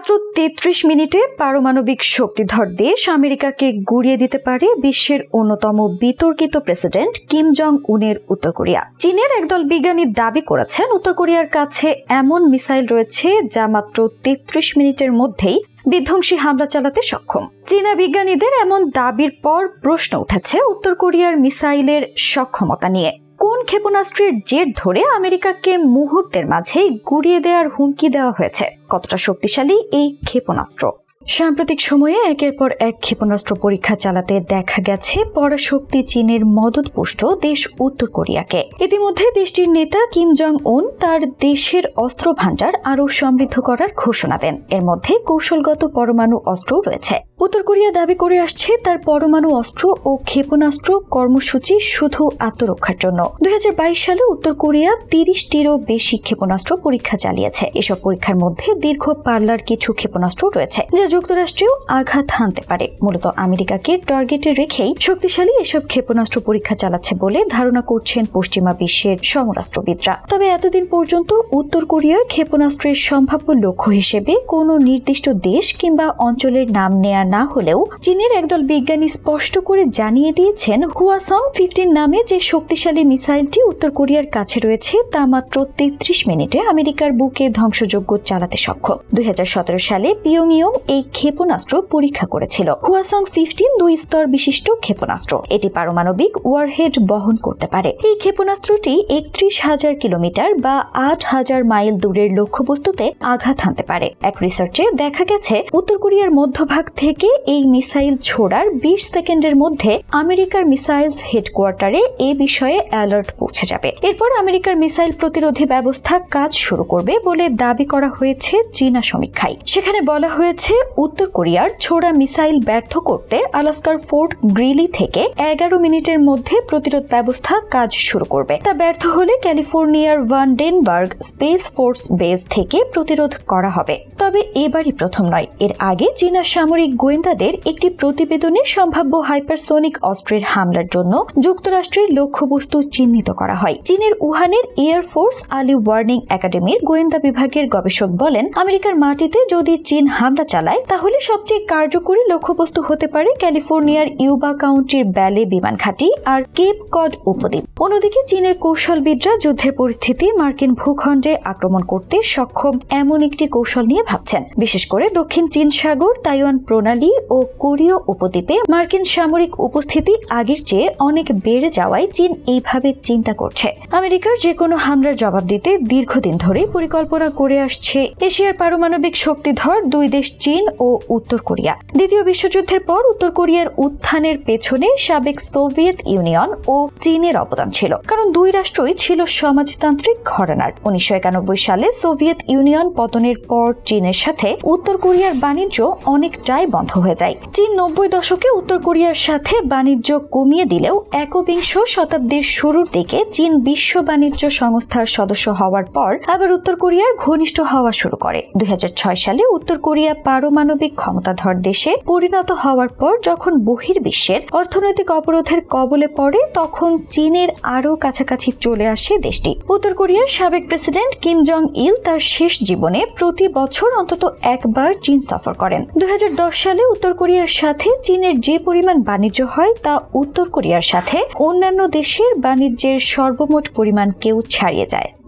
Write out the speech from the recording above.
মাত্র তেত্রিশ মিনিটে পারমাণবিক শক্তিধর দেশ আমেরিকাকে গুড়িয়ে দিতে পারে বিশ্বের অন্যতম বিতর্কিত প্রেসিডেন্ট কিম জং উনের উত্তর কোরিয়া। চীনের একদল বিজ্ঞানী দাবি করেছেন, উত্তর কোরিয়ার কাছে এমন মিসাইল রয়েছে যা মাত্র তেত্রিশ মিনিটের মধ্যেই বিধ্বংসী হামলা চালাতে সক্ষম। চীনা বিজ্ঞানীদের এমন দাবির পর প্রশ্ন উঠেছে উত্তর কোরিয়ার মিসাইলের সক্ষমতা নিয়ে। কোন ক্ষেপণাস্ত্রের জের ধরে আমেরিকাকে মুহূর্তের মাঝেই গুড়িয়ে দেওয়ার হুমকি দেওয়া হয়েছে? কতটা শক্তিশালী এই ক্ষেপণাস্ত্র? সাম্প্রতিক সময়ে একের পর এক ক্ষেপণাস্ত্র পরীক্ষা চালাতে দেখা গেছে পরাশক্তি চীনের মদতপুষ্ট দেশ উত্তর কোরিয়াকে। ইতিমধ্যে দেশটির নেতা কিম জং উন তার দেশের অস্ত্র ভাণ্ডার আরও সমৃদ্ধ করার ঘোষণা দেন। এর মধ্যে কৌশলগত পরমাণু অস্ত্রও রয়েছে। উত্তর কোরিয়া দাবি করে আসছে তার পরমাণু অস্ত্র ও ক্ষেপণাস্ত্র কর্মসূচি শুধু আত্মরক্ষার জন্য। দু হাজার বাইশ সালে উত্তর কোরিয়া তিরিশটিরও বেশি ক্ষেপণাস্ত্র পরীক্ষা চালিয়েছে। এসব পরীক্ষার মধ্যে দীর্ঘ পাল্লার কিছু ক্ষেপণাস্ত্র রয়েছে, যা যুক্তরাষ্ট্রেও আঘাত হানতে পারে। মূলত আমেরিকাকে টার্গেটে রেখেই শক্তিশালী এসব ক্ষেপণাস্ত্র পরীক্ষা চালাচ্ছে বলে ধারণা করছেন পশ্চিমা বিশ্বের সমরাষ্ট্রবিদরা। তবে এতদিন পর্যন্ত উত্তর কোরিয়ার ক্ষেপণাস্ত্রের সম্ভাব্য লক্ষ্য হিসেবে কোনো নির্দিষ্ট দেশ কিংবা অঞ্চলের নাম নেয়া না হলেও চীনের একদল বিজ্ঞানী স্পষ্ট করে জানিয়ে দিয়েছেন, হুয়াসং ফিফটিন নামে যে শক্তিশালী মিসাইলটি উত্তর কোরিয়ার কাছে রয়েছে তা মাত্র তেত্রিশ মিনিটে আমেরিকার বুকে ধ্বংসযজ্ঞ চালাতে সক্ষম। দুই হাজার সতেরো সালে পিয়ংইয়ং এই ক্ষেপণাস্ত্র পরীক্ষা করেছিল। হুয়াসং ফিফটিন দুই স্তর বিশিষ্ট ক্ষেপণাস্ত্র। এটি পারমাণবিক ওয়ারহেড বহন করতে পারে। এই ক্ষেপণাস্ত্রটি একত্রিশ হাজার কিলোমিটার বা আট হাজার মাইল দূরের লক্ষ্যবস্তুতে আঘাত হানতে পারে। এক রিসার্চে দেখা গেছে, উত্তর কোরিয়ার মধ্যভাগ থেকে এই মিসাইল ছোড়ার বিশ সেকেন্ডের মধ্যে আমেরিকার মিসাইলস হেডকোয়ার্টারে এ বিষয়ে অ্যালার্ট পৌঁছে যাবে। এরপর আমেরিকার মিসাইল প্রতিরোধী ব্যবস্থা কাজ শুরু করবে বলে দাবি করা হয়েছে চীনা সমীক্ষায়। সেখানে বলা হয়েছে উত্তর কোরিয়ার ছোড়া মিসাইল ব্যর্থ করতে আলাস্কার ফোর্ট গ্রিলি থেকে এগারো মিনিটের মধ্যে প্রতিরোধ ব্যবস্থা কাজ শুরু করবে। তা ব্যর্থ হলে ক্যালিফোর্নিয়ার ভান্ডেনবার্গ স্পেস ফোর্স বেস থেকে প্রতিরোধ করা হবে। তবে এবারই প্রথম নয়। এর আগে চীনা সামরিক গোয়েন্দাদের একটি প্রতিবেদনে সম্ভাব্য হাইপারসোনিক অস্ত্রের হামলার জন্য যুক্তরাষ্ট্রের লক্ষ্যবস্তু চিহ্নিত করা হয়। চীনের উহানের এয়ারফোর্স আলি ওয়ার্নিং একাডেমির গোয়েন্দা বিভাগের গবেষক বলেন, আমেরিকার মাটিতে যদি চীন হামলা চালায় তাহলে সবচেয়ে কার্যকরী লক্ষ্যবস্তু হতে পারে ক্যালিফোর্নিয়ার ইউবা কাউন্টির ব্যালে বিমান ঘাঁটি আর কেপ কড উপদ্বীপ। অন্যদিকে চীনের কৌশলবিদরা যুদ্ধের পরিস্থিতি মার্কিন ভূখণ্ডে আক্রমণ করতে সক্ষম এমন একটি কৌশল নিয়ে ভাবছেন। বিশেষ করে দক্ষিণ চীন সাগর, তাইওয়ান প্রণালী ও কোরীয় উপদ্বীপে মার্কিন সামরিক উপস্থিতি আগের চেয়ে অনেক বেড়ে যাওয়ায় চীন এইভাবে চিন্তা করছে। আমেরিকার যে কোনো হামলার জবাব দিতে দীর্ঘদিন ধরে পরিকল্পনা করে আসছে। এশিয়ার পারমাণবিক শক্তিধর দুই দেশ চীন ও উত্তর কোরিয়া। দ্বিতীয় বিশ্বযুদ্ধের পর উত্তর কোরিয়ার উত্থানের পেছনে সাবেক সোভিয়েত ইউনিয়ন ও চীনের অবদান ছিল, কারণ দুই রাষ্ট্রই ছিল সমাজতান্ত্রিক ঘরানার। উনিশশো একানব্বই সালে সোভিয়েত ইউনিয়ন পতনের পর চীনের সাথে উত্তর কোরিয়ার বাণিজ্য অনেকটাই বন্ধ হয়ে যায়। চীন নব্বই দশকে উত্তর কোরিয়ার সাথে বাণিজ্য কমিয়ে দিলেও একবিংশ শতাব্দীর শুরুর দিকে চীন বিশ্ব বাণিজ্য সংস্থার সদস্য হওয়ার পর আবার উত্তর কোরিয়ার ঘনিষ্ঠ হওয়া শুরু করে। দুই হাজার ছয় সালে উত্তর কোরিয়া পারমাণবিক ক্ষমতাধর দেশে পরিণত হওয়ার পর যখন বহির্বিশ্বের অর্থনৈতিক অবরোধের কবলে পড়ে, তখন চীনের আরও কাছাকাছি চলে আসে দেশটি। উত্তর কোরিয়ার সাবেক প্রেসিডেন্ট কিম জং ইল তার শেষ জীবনে প্রতি বছর অন্তত একবার চীন সফর করেন। দু হাজার দশ সালে উত্তর কোরিয়ার সাথে চীনের যে পরিমাণ বাণিজ্য হয়, তা উত্তর কোরিয়ার সাথে অন্যান্য দেশের বাণিজ্যের সর্বমোট পরিমাণকেও ছাড়িয়ে যায়।